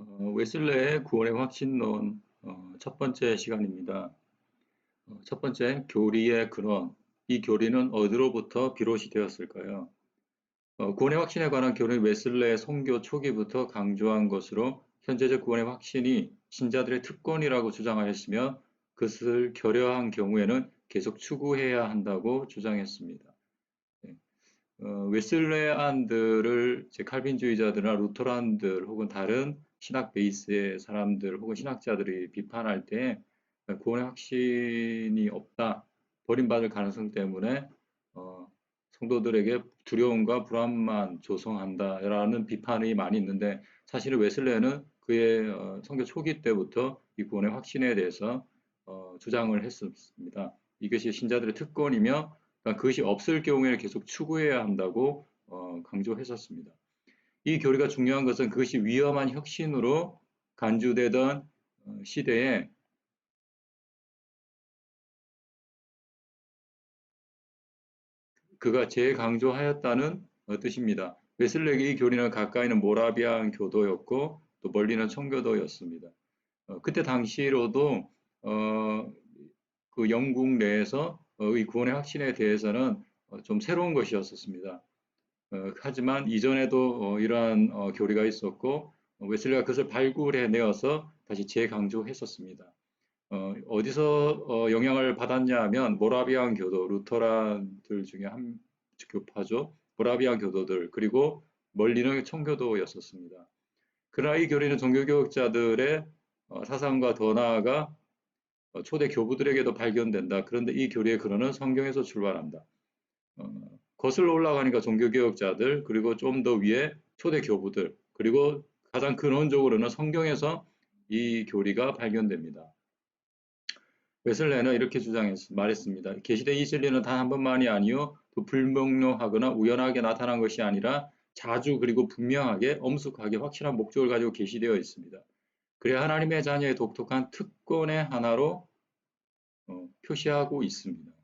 어, 웨슬레의 구원의 확신론 어, 첫 번째 시간입니다. 어, 첫 번째 교리의 근원. 이 교리는 어디로부터 비롯이 되었을까요? 어, 구원의 확신에 관한 교리는 웨슬레의 선교 초기부터 강조한 것으로 현재적 구원의 확신이 신자들의 특권이라고 주장하였으며 그것을 결여한 경우에는 계속 추구해야 한다고 주장했습니다. 어, 웨슬레안들을 칼빈주의자들이나 루터란들 혹은 다른 신학 베이스의 사람들 혹은 신학자들이 비판할 때 구원의 확신이 없다, 버림받을 가능성 때문에 어, 성도들에게 두려움과 불안만 조성한다라는 비판이 많이 있는데 사실은 웨슬레는 그의 어, 성교 초기 때부터 이 구원의 확신에 대해서 어, 주장을 했습니다. 이것이 신자들의 특권이며 그러니까 그것이 없을 경우에는 계속 추구해야 한다고 어, 강조했었습니다. 이 교리가 중요한 것은 그것이 위험한 혁신으로 간주되던 어, 시대에 그가 재강조하였다는 뜻입니다. 웨슬렉의 이 교리는 가까이는 모라비안 교도였고 또 멀리는 청교도였습니다. 어, 그때 당시로도 어, 그 영국 내에서 어, 이 구원의 확신에 대해서는 어, 좀 새로운 것이었습니다. 어, 하지만 이전에도 이러한 교리가 있었고 웨슬리가 그것을 발굴해 내어서 다시 재강조했었습니다. 어 디서 영향을 받았냐 하면 모라비안 교도, 루터란들 중에 한 교파죠. 모라비안 교도들 그리고 멀리는 청교도였었습니다. 그러나 이 교리는 종교교육자들의 사상과 더 나아가 어, 초대 교부들에게도 발견된다. 그런데 이 교리의 근원은 성경에서 출발한다. 어, 거슬러 올라가니까 종교개혁자들 그리고 좀 더 위에 초대 교부들 그리고 가장 근원적으로는 성경에서 이 교리가 발견됩니다. 웨슬레는 이렇게 주장했 말했습니다. 계시된 이 진리는 단 한 번만이 아니요 또 불명료하거나 우연하게 나타난 것이 아니라 자주 그리고 분명하게 엄숙하게 확실한 목적을 가지고 계시되어 있습니다. 그래 하나님의 자녀의 독특한 특권의 하나로 어, 표시하고 있습니다.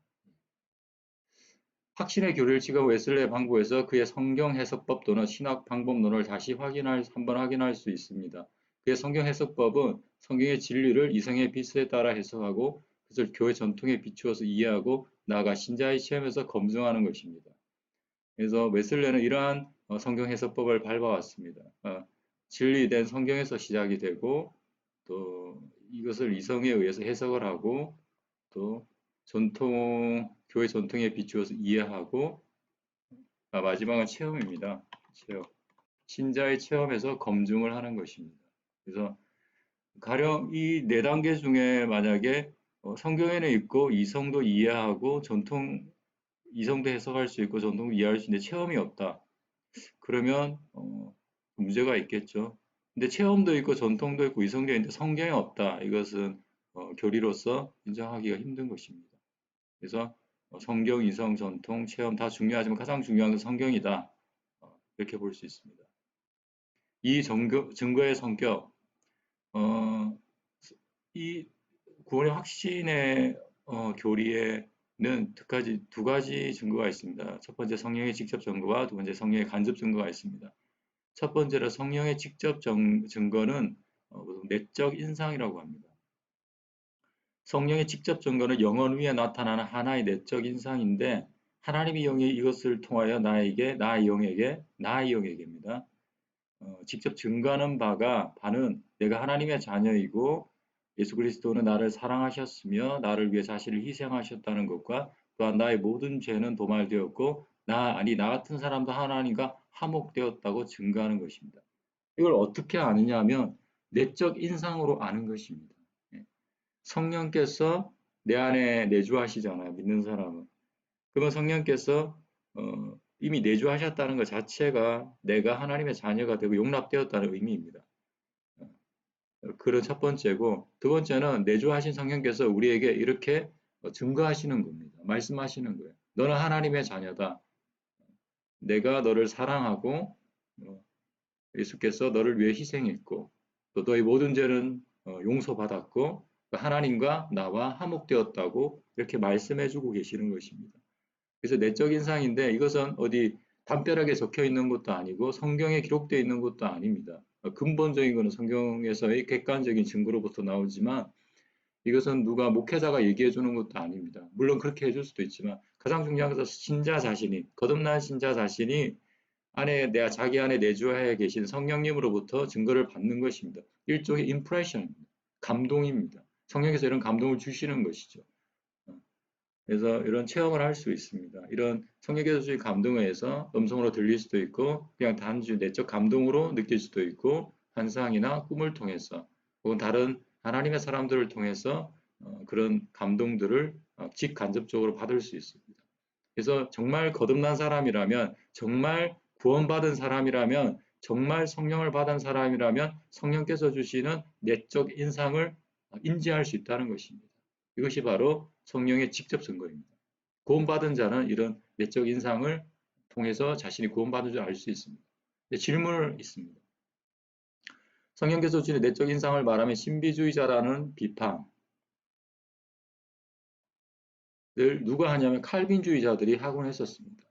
확신의 교리를 지금 웨슬레 방법에서 그의 성경 해석법 또는 신학 방법론을 다시 확인할 한번 확인할 수 있습니다. 그의 성경 해석법은 성경의 진리를 이성의 빛에 따라 해석하고 그것을 교회 전통에 비추어서 이해하고 나아가 신자의 시험에서 검증하는 것입니다. 그래서 웨슬레는 이러한 어, 성경 해석법을 밟아왔습니다. 어, 진리된 성경에서 시작이 되고 또 이것을 이성에 의해서 해석을 하고 또 전통 교회 전통에 비추어서 이해하고 아, 마지막은 체험입니다. 체험. 신자의 체험에서 검증을 하는 것입니다. 그래서 가령 이 네 단계 중에 만약에 어, 성경에는 있고 이성도 이해하고 전통 이성도 해석할 수 있고 전통도 이해할 수 있는데 체험이 없다. 그러면 어, 문제가 있겠죠. 근데 체험도 있고 전통도 있고 이성도 있는데 성경에 없다. 이것은 어, 교리로서 인정하기가 힘든 것입니다. 그래서 어, 성경, 이성, 전통, 체험 다 중요하지만 가장 중요한 건 성경이다. 어, 이렇게 볼 수 있습니다. 이 정거, 증거의 성격, 어, 이 구원의 확신의 어, 교리에는 두 가지, 두 가지 증거가 있습니다. 첫 번째 성령의 직접 증거와 두 번째 성령의 간접 증거가 있습니다. 첫 번째로 성령의 직접 정, 증거는 어, 내적 인상이라고 합니다. 성령의 직접 증거는 영혼 위에 나타나는 하나의 내적 인상인데 하나님의 영이 이것을 통하여 나에게, 나의 영에게, 나의 영에게입니다. 어, 직접 증거하는 바가 바는 내가 하나님의 자녀이고 예수 그리스도는 나를 사랑하셨으며 나를 위해 자신을 희생하셨다는 것과 또한 나의 모든 죄는 도말되었고 나 아니 나 같은 사람도 하나님과 화목되었다고 증거하는 것입니다. 이걸 어떻게 아느냐 하면 내적 인상으로 아는 것입니다. 예. 성령께서 내 안에 내주하시잖아요. 믿는 사람은. 그러면 성령께서 어, 이미 내주하셨다는 것 자체가 내가 하나님의 자녀가 되고 용납되었다는 의미입니다. 어, 그런 첫 번째고 두 번째는 내주하신 성령께서 우리에게 이렇게 증거하시는 겁니다. 말씀하시는 거예요. 너는 하나님의 자녀다. 내가 너를 사랑하고 어, 예수께서 너를 위해 희생했고 또 너의 모든 죄는 어, 용서받았고 하나님과 나와 화목되었다고 이렇게 말씀해주고 계시는 것입니다. 그래서 내적 인 상인데 이것은 어디 담벼락에 적혀 있는 것도 아니고 성경에 기록되어 있는 것도 아닙니다. 어, 근본적인 것은 성경에서의 객관적인 증거로부터 나오지만 이것은 누가 목회자가 얘기해 주는 것도 아닙니다. 물론 그렇게 해줄 수도 있지만 가장 중요한 것은 신자 자신이 거듭난 신자 자신이 안에 내가 자기 안에 내주하에 계신 성령님으로부터 증거를 받는 것입니다. 일종의 임프레션입니다. 감동입니다. 성령께서 이런 감동을 주시는 것이죠. 그래서 이런 체험을 할 수 있습니다. 이런 성령께서 주신 감동에 의해서 음성으로 들릴 수도 있고 그냥 단지 내적 감동으로 느낄 수도 있고 환상이나 꿈을 통해서 혹은 다른 하나님의 사람들을 통해서 어, 그런 감동들을 어, 직간접적으로 받을 수 있습니다. 그래서 정말 거듭난 사람이라면 정말 구원받은 사람이라면 정말 성령을 받은 사람이라면 성령께서 주시는 내적 인상을 인지할 수 있다는 것입니다. 이것이 바로 성령의 직접 증거입니다. 구원받은 자는 이런 내적 인상을 통해서 자신이 구원받은 줄 알 수 있습니다. 질문을 있습니다. 성령께서 주신 내적 인상을 말하면 신비주의자라는 비판을 누가 하냐면 칼빈주의자들이 하곤 했었습니다.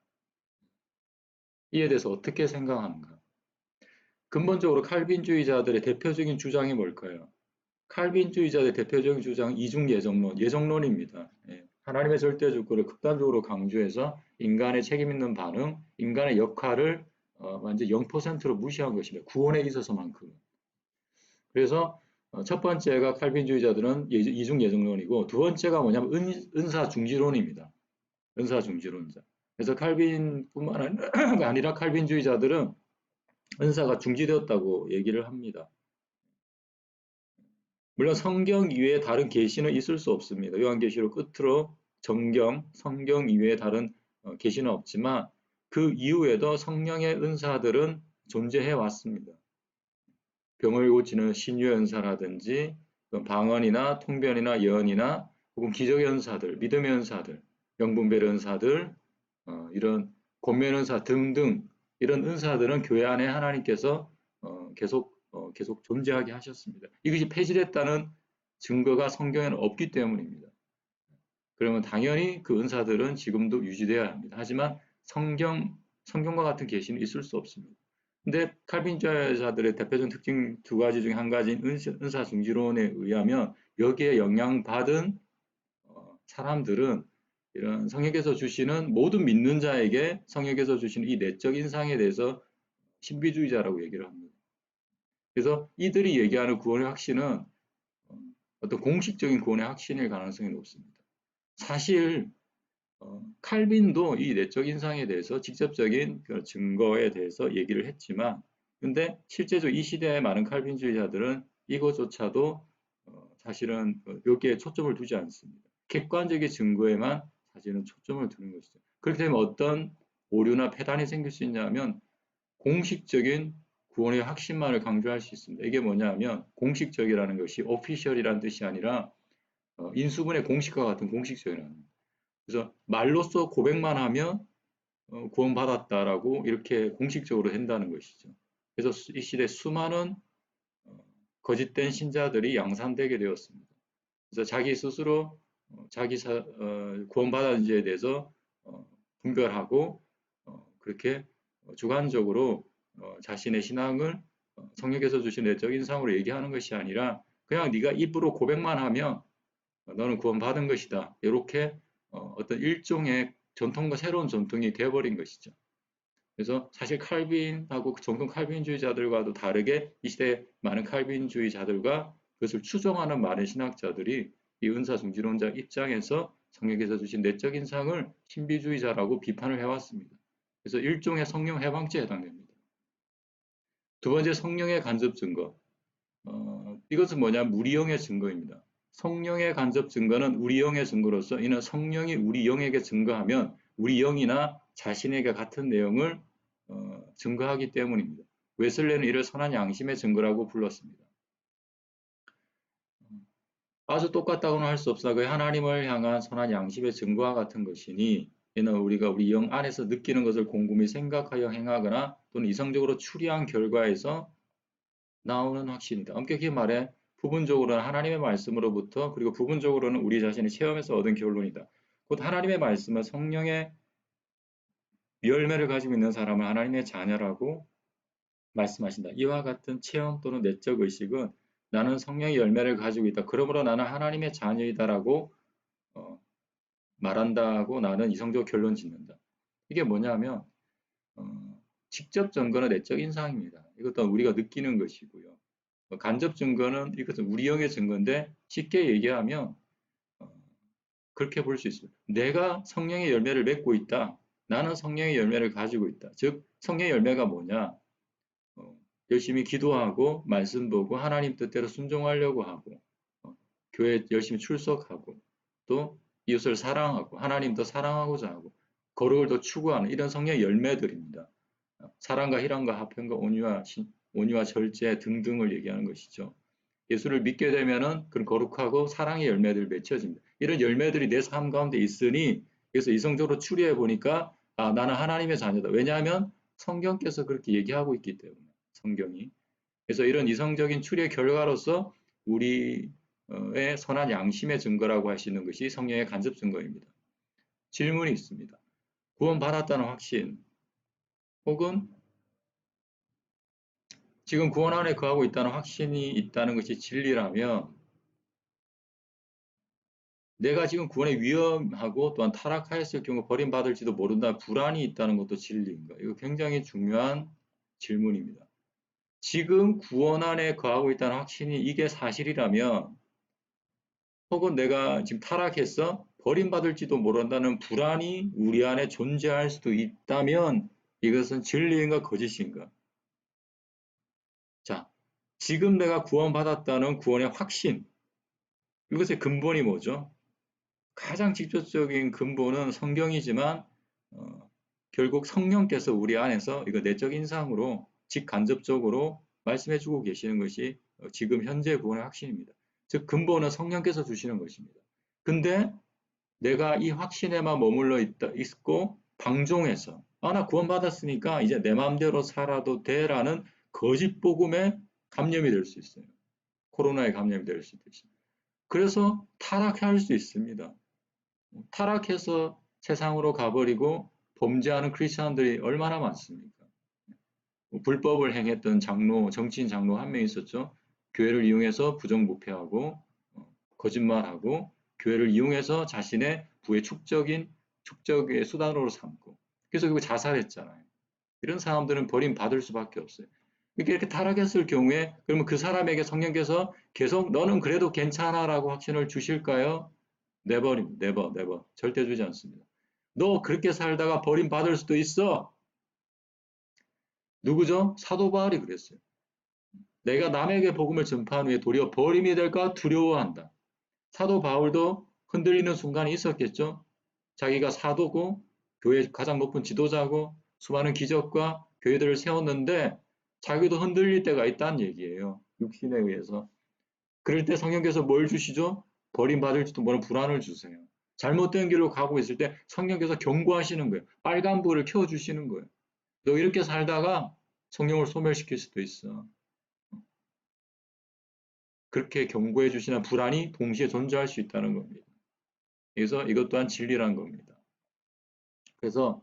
이에 대해서 어떻게 생각하는가? 근본적으로 칼빈주의자들의 대표적인 주장이 뭘까요? 칼빈주의자의 대표적인 주장은 이중 예정론, 예정론입니다. 예. 하나님의 절대 주권을 극단적으로 강조해서 인간의 책임 있는 반응, 인간의 역할을 어, 완전 0%로 무시한 것입니다. 구원에 있어서만큼. 그래서 어, 첫 번째가 칼빈주의자들은 이중 예정론이고 두 번째가 뭐냐면 은, 사 중지론입니다. 은사 중지론자. 그래서 칼빈뿐만 아니라 칼빈주의자들은 은사가 중지되었다고 얘기를 합니다. 물론 성경 이외에 다른 계시는 있을 수 없습니다. 요한계시록 끝으로 정경, 성경 이외에 다른 어, 계시는 없지만 그 이후에도 성령의 은사들은 존재해 왔습니다. 병을 고치는 신유 연사라든지 방언이나 통변이나 예언이나 혹은 기적의 연사들, 믿음의 연사들, 영분별 연사들, 어, 이런 권면 은사 등등 이런 은사들은 교회 안에 하나님께서 어, 계속 어, 계속 존재하게 하셨습니다. 이것이 폐지됐다는 증거가 성경에는 없기 때문입니다. 그러면 당연히 그 은사들은 지금도 유지되어야 합니다. 하지만 성경 성경과 같은 계시는 있을 수 없습니다. 근데 칼빈주의자들의 대표적인 특징 두 가지 중에 한 가지인 은사 중지론에 의하면 여기에 영향받은 어, 사람들은 이런 성령께서 주시는 모든 믿는 자에게 성령께서 주시는 이 내적 인상에 대해서 신비주의자라고 얘기를 합니다. 그래서 이들이 얘기하는 구원의 확신은 어, 어떤 공식적인 구원의 확신일 가능성이 높습니다. 사실 어, 칼빈도 이 내적 인상에 대해서 직접적인 그 증거에 대해서 얘기를 했지만 근데 실제로 이 시대의 많은 칼빈주의자들은 이것조차도 어, 사실은 여기에 초점을 두지 않습니다. 객관적인 증거에만 사실은 초점을 두는 것이죠. 그렇게 되면 어떤 오류나 폐단이 생길 수 있냐면 공식적인 구원의 확신만을 강조할 수 있습니다. 이게 뭐냐면 공식적이라는 것이 오피셜이라는 뜻이 아니라 어, 인수분의 공식과 같은 공식적이라는 그래서 말로써 고백만 하면 어, 구원받았다라고 이렇게 공식적으로 한다는 것이죠. 그래서 이 시대 수많은 어, 거짓된 신자들이 양산되게 되었습니다. 그래서 자기 스스로 어, 자기 구원받았는지에 대해서 어, 분별하고 그렇게 주관적으로 자신의 신앙을 성령께서 주신 내적 인 상으로 얘기하는 것이 아니라 그냥 네가 입으로 고백만 하면 너는 구원받은 것이다. 이렇게 어떤 일종의 전통과 새로운 전통이 되어버린 것이죠. 그래서 사실 칼빈하고 정통 칼빈주의자들과도 다르게 이 시대 많은 칼빈주의자들과 그것을 추종하는 많은 신학자들이 이 은사중지론자 입장에서 성령께서 주신 내적 인상을 신비주의자라고 비판을 해왔습니다. 그래서 일종의 성령 해방죄에 해당됩니다. 두 번째 성령의 간접 증거. 어, 이것은 뭐냐? 우리 영의 증거입니다. 성령의 간접 증거는 우리 영의 증거로서 이는 성령이 우리 영에게 증거하면 우리 영이나 자신에게 같은 내용을 어, 증거하기 때문입니다. 웨슬레는 이를 선한 양심의 증거라고 불렀습니다. 아주 똑같다고는 할 수 없으나 그 하나님을 향한 선한 양심의 증거와 같은 것이니 이는 우리가 우리 영 안에서 느끼는 것을 곰곰이 생각하여 행하거나 또는 이성적으로 추리한 결과에서 나오는 확신이다. 엄격히 말해 부분적으로는 하나님의 말씀으로부터 그리고 부분적으로는 우리 자신이 체험해서 얻은 결론이다. 곧 하나님의 말씀은 성령의 열매를 가지고 있는 사람을 하나님의 자녀라고 말씀하신다. 이와 같은 체험 또는 내적 의식은 나는 성령의 열매를 가지고 있다. 그러므로 나는 하나님의 자녀이다라고 어, 말한다고 나는 이성적 결론 짓는다. 이게 뭐냐면 어, 직접 증거는 내적 인상입니다. 이것도 우리가 느끼는 것이고요. 어, 간접 증거는 이것은 우리 영의 증거인데 쉽게 얘기하면 어, 그렇게 볼 수 있습니다. 내가 성령의 열매를 맺고 있다. 나는 성령의 열매를 가지고 있다. 즉 성령의 열매가 뭐냐? 어, 열심히 기도하고 말씀 보고 하나님 뜻대로 순종하려고 하고 어, 교회 열심히 출석하고 또 이웃을 사랑하고 하나님도 사랑하고자 하고 거룩을 더 추구하는 이런 성령의 열매들입니다. 사랑과 희랑과 화평과 온유와 신, 온유와 절제 등등을 얘기하는 것이죠. 예수를 믿게 되면은 그런 거룩하고 사랑의 열매들 맺혀집니다. 이런 열매들이 내 삶 가운데 있으니 그래서 이성적으로 추리해 보니까 아 나는 하나님의 자녀다. 왜냐하면 성경께서 그렇게 얘기하고 있기 때문에 성경이 그래서 이런 이성적인 추리의 결과로서 우리 의 선한 양심의 증거라고 할 수 있는 것이 성령의 간접 증거입니다. 질문이 있습니다. 구원받았다는 확신 혹은 지금 구원 안에 거하고 있다는 확신이 있다는 것이 진리라면 내가 지금 구원에 위험하고 또한 타락하였을 경우 버림받을지도 모른다 불안이 있다는 것도 진리인가? 이거 굉장히 중요한 질문입니다. 지금 구원 안에 거하고 있다는 확신이 이게 사실이라면 혹은 내가 지금 타락해서 버림받을지도 모른다는 불안이 우리 안에 존재할 수도 있다면 이것은 진리인가 거짓인가? 자, 지금 내가 구원받았다는 구원의 확신. 이것의 근본이 뭐죠? 가장 직접적인 근본은 성경이지만 어, 결국 성령께서 우리 안에서 이거 내적 인상으로 직간접적으로 말씀해주고 계시는 것이 어, 지금 현재 구원의 확신입니다. 즉 근본은 성령께서 주시는 것입니다. 근데 내가 이 확신에만 머물러 있다, 있고 방종해서 아, 나 구원받았으니까 이제 내 마음대로 살아도 돼라는 거짓 복음에 감염이 될 수 있어요. 코로나에 감염이 될 수도 있습니다. 그래서 타락할 수 있습니다. 타락해서 세상으로 가버리고 범죄하는 크리스천들이 얼마나 많습니까? 불법을 행했던 장로, 정치인 장로 한 명 있었죠. 교회를 이용해서 부정부패하고 어, 거짓말하고 교회를 이용해서 자신의 부의 축적인 축적의 수단으로 삼고 그래서 그거 자살했잖아요. 이런 사람들은 버림받을 수밖에 없어요. 이렇게 타락했을 경우에 그러면 그 사람에게 성령께서 계속 너는 그래도 괜찮아라고 확신을 주실까요? 내버림, 내버, 내버. 절대 주지 않습니다. 너 그렇게 살다가 버림받을 수도 있어. 누구죠? 사도 바울이 그랬어요. 내가 남에게 복음을 전파한 후에 도리어 버림이 될까 두려워한다. 사도 바울도 흔들리는 순간이 있었겠죠. 자기가 사도고 교회 가장 높은 지도자고 수많은 기적과 교회들을 세웠는데 자기도 흔들릴 때가 있다는 얘기예요. 육신에 의해서. 그럴 때 성령께서 뭘 주시죠? 버림받을지도 모르는 불안을 주세요. 잘못된 길로 가고 있을 때 성령께서 경고하시는 거예요. 빨간불을 켜주시는 거예요. 너 이렇게 살다가 성령을 소멸시킬 수도 있어. 그렇게 경고해 주시는 불안이 동시에 존재할 수 있다는 겁니다. 그래서 이것 또한 진리란 겁니다. 그래서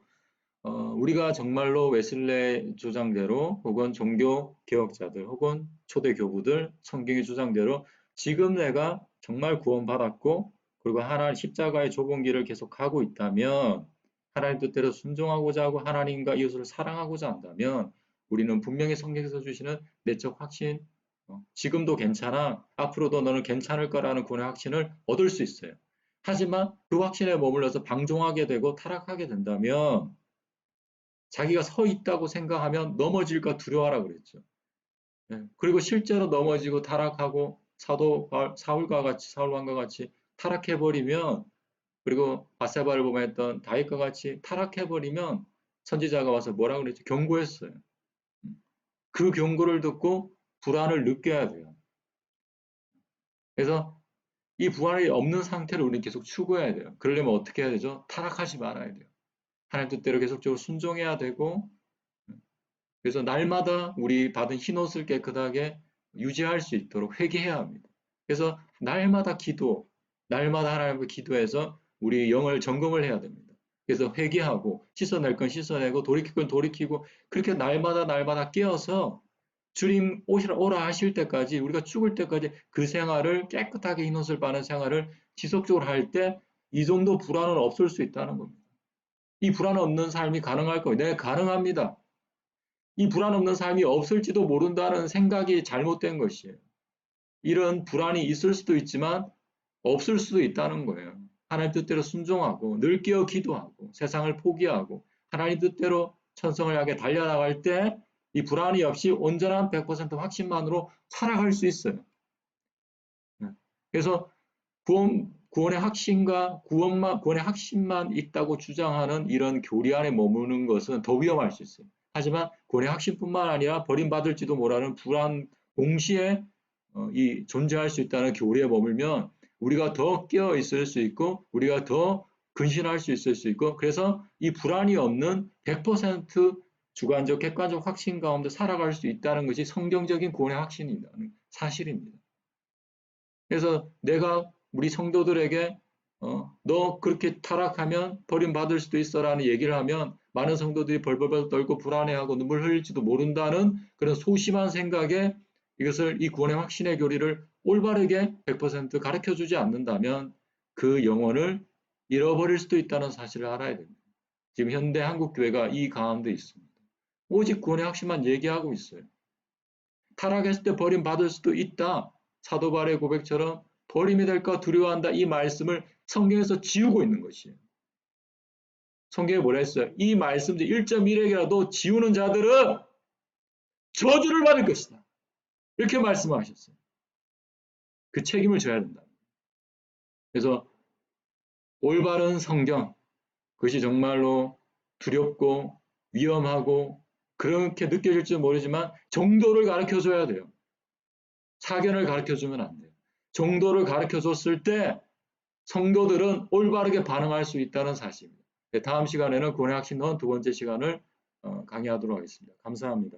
어, 우리가 정말로 웨슬레 주장대로 혹은 종교 개혁자들 혹은 초대 교부들 성경의 주장대로 지금 내가 정말 구원받았고 그리고 하나님 십자가의 좁은 길을 계속 가고 있다면 하나님 뜻대로 순종하고자 하고 하나님과 이웃을 사랑하고자 한다면 우리는 분명히 성경에서 주시는 내적 확신 어, 지금도 괜찮아 앞으로도 너는 괜찮을 거라는 구원의 확신을 얻을 수 있어요. 하지만 그 확신에 머물러서 방종하게 되고 타락하게 된다면 자기가 서 있다고 생각하면 넘어질까 두려워하라 그랬죠. 네. 그리고 실제로 넘어지고 타락하고 사도 사울과 같이 사울왕과 같이 타락해 버리면 그리고 바세바를 보면 했던 다윗과 같이 타락해 버리면 선지자가 와서 뭐라 그랬죠? 경고했어요. 음. 그 경고를 듣고 불안을 느껴야 돼요. 그래서 이 부활이 없는 상태를 우리는 계속 추구해야 돼요. 그러려면 어떻게 해야 되죠? 타락하지 말아야 돼요. 하나님 뜻대로 계속적으로 순종해야 되고 그래서 날마다 우리 받은 흰옷을 깨끗하게 유지할 수 있도록 회개해야 합니다. 그래서 날마다 기도, 날마다 하나님께 기도해서 우리 영을 점검을 해야 됩니다. 그래서 회개하고 씻어낼 건 씻어내고 돌이킬 건 돌이키고 그렇게 날마다 날마다 깨어서 주님 오시라 오라 하실 때까지 우리가 죽을 때까지 그 생활을 깨끗하게 흰 옷을 바는 생활을 지속적으로 할 때 이 정도 불안은 없을 수 있다는 겁니다. 이 불안 없는 삶이 가능할 거예요. 네, 가능합니다. 이 불안 없는 삶이 없을지도 모른다는 생각이 잘못된 것이에요. 이런 불안이 있을 수도 있지만 없을 수도 있다는 거예요. 하나님 뜻대로 순종하고 늘 깨어 기도하고 세상을 포기하고 하나님 뜻대로 천성을 향해 달려나갈 때 이 불안이 없이 온전한 100% 확신만으로 살아갈 수 있어요. 네. 그래서 구원, 구원의 확신과 구원만, 구원의 확신만 있다고 주장하는 이런 교리 안에 머무는 것은 더 위험할 수 있어요. 하지만 구원의 확신뿐만 아니라 버림받을지도 모르는 불안 동시에 어, 이 존재할 수 있다는 교리에 머물면 우리가 더 깨어 있을 수 있고 우리가 더 근신할 수 있을 수 있고 그래서 이 불안이 없는 100% 주관적 객관적 확신 가운데 살아갈 수 있다는 것이 성경적인 구원의 확신이라는 사실입니다. 그래서 내가 우리 성도들에게 어, 너 그렇게 타락하면 버림받을 수도 있어라는 얘기를 하면 많은 성도들이 벌벌벌 떨고 불안해하고 눈물 흘릴지도 모른다는 그런 소심한 생각에 이것을 이 구원의 확신의 교리를 올바르게 100% 가르쳐 주지 않는다면 그 영혼을 잃어버릴 수도 있다는 사실을 알아야 됩니다. 지금 현대 한국 교회가 이 가운데 있습니다. 오직 구원의 확신만 얘기하고 있어요. 타락했을 때 버림받을 수도 있다. 사도 발의 고백처럼 버림이 될까 두려워한다. 이 말씀을 성경에서 지우고 있는 것이에요. 성경에 뭐라 했어요? 이 말씀들 1.1핵이라도 지우는 자들은 저주를 받을 것이다. 이렇게 말씀하셨어요. 그 책임을 져야 된다. 그래서 올바른 성경, 그것이 정말로 두렵고 위험하고 그렇게 느껴질지 모르지만 정도를 가르쳐 줘야 돼요. 사견을 가르쳐 주면 안 돼요. 정도를 가르쳐 줬을 때 성도들은 올바르게 반응할 수 있다는 사실입니다. 네, 다음 시간에는 넣은 두 번째 시간을 어, 강의하도록 하겠습니다. 감사합니다.